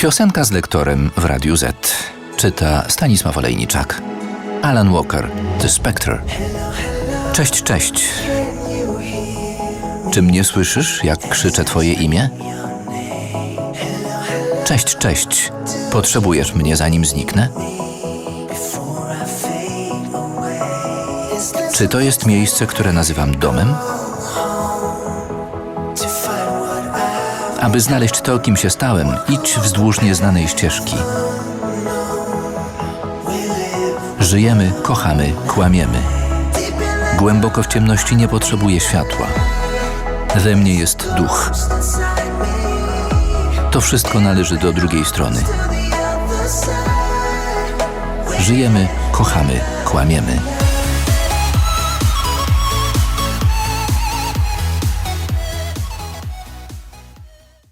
Piosenka z lektorem w Radiu Z. Czyta Stanisław Olejniczak. Alan Walker, The Spectre. Cześć, cześć. Czy mnie słyszysz, jak krzyczę twoje imię? Cześć, cześć. Potrzebujesz mnie zanim zniknę? Czy to jest miejsce, które nazywam domem? Aby znaleźć to, kim się stałem, idź wzdłuż nieznanej ścieżki. Żyjemy, kochamy, kłamiemy. Głęboko w ciemności nie potrzebuję światła. We mnie jest duch. To wszystko należy do drugiej strony. Żyjemy, kochamy, kłamiemy.